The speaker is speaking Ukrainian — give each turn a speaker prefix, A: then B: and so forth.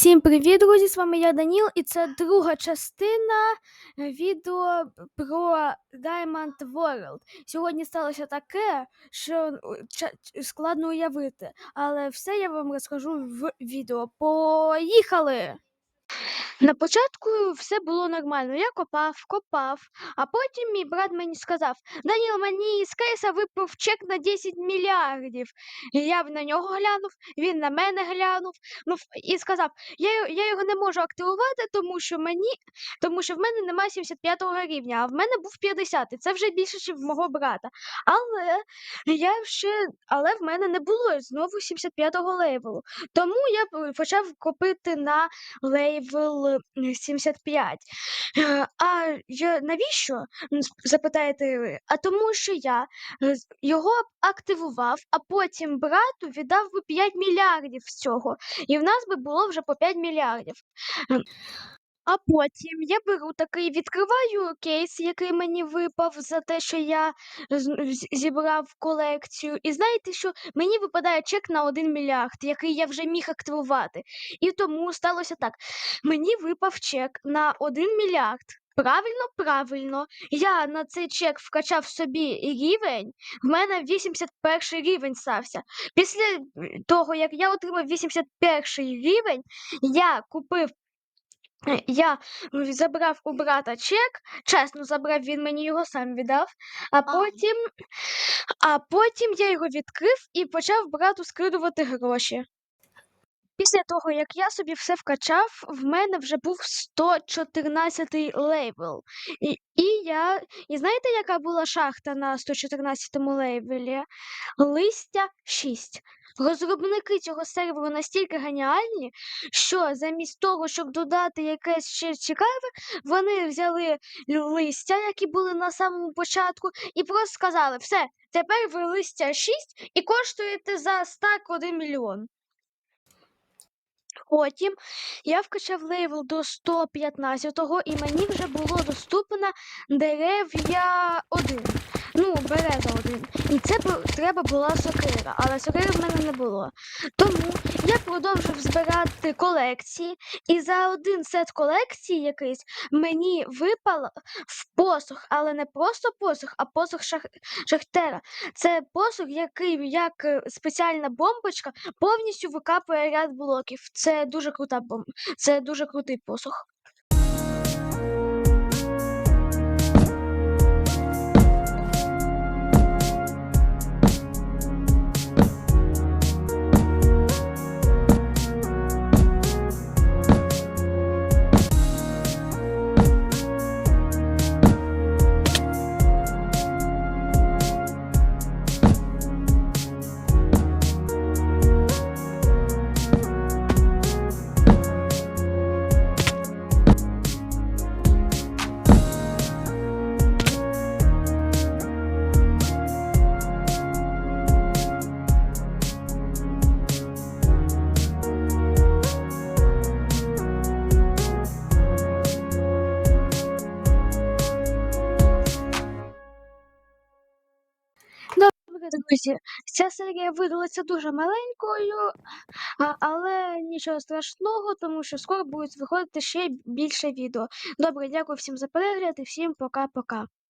A: Всім привіт, друзі! З вами я Даніл, і це друга частина е, відео про Diamond World. Сьогодні сталося таке, що е, складно уявити, але все я вам розкажу в відео. Поїхали! На початку все було нормально. Я копав, копав, а потім мій брат мені сказав: Даніл, мені з кейса випав чек на 10 мільярдів. І я на нього глянув, він на мене глянув ну, і сказав: я, я його не можу активувати, тому що мені, тому що в мене немає 75 рівня, а в мене був 50, і це вже більше, ніж в мого брата. Але я ще, але в мене не було знову 75-го левелу. Тому я почав копити на лейвел е, 75. Е, А я, навіщо? Запитаєте ви? А тому, що я е, його активував, а потім брату віддав би 5 мільярдів з цього. І в нас би було вже по 5 мільярдів. А потім я беру такий, відкриваю кейс, який мені випав за те, що я з- з- зібрав колекцію. І знаєте, що мені випадає чек на 1 мільярд, який я вже міг активувати. І тому сталося так: мені випав чек на 1 мільярд. Правильно, правильно. Я на цей чек вкачав собі рівень. В мене 81 рівень стався. Після того, як я отримав 81 рівень, я купив Я забрав у брата чек, чесно забрав, він мені його сам віддав, а потім, а потім я його відкрив і почав брату скидувати гроші. Після того, як я собі все вкачав, в мене вже був 114 лейбл. І, і я. І знаєте, яка була шахта на 114 лейблі? Листя 6. Розробники цього серверу настільки геніальні, що замість того, щоб додати якесь ще цікаве, вони взяли листя, які були на самому початку, і просто сказали: все, тепер ви листя 6 і коштуєте за стак 1 мільйон. Потім я вкачав лейвел до 115-го, і мені вже було доступно дерев'я 1. Ну, береза 1. І це треба була сокира, але сокири в мене не було. Тому я продовжив збирати колекції, і за один сет колекції якийсь мені випало в посох, але не просто посох, а посох шах... шахтера. Це посох, який як е, спеціальна бомбочка повністю викапує ряд блоків. Це дуже крута. Це дуже крутий посох. Добре, друзі, ця серія видалася дуже маленькою, але нічого страшного, тому що скоро будуть виходити ще більше відео. Добре, дякую всім за перегляд і всім пока-пока.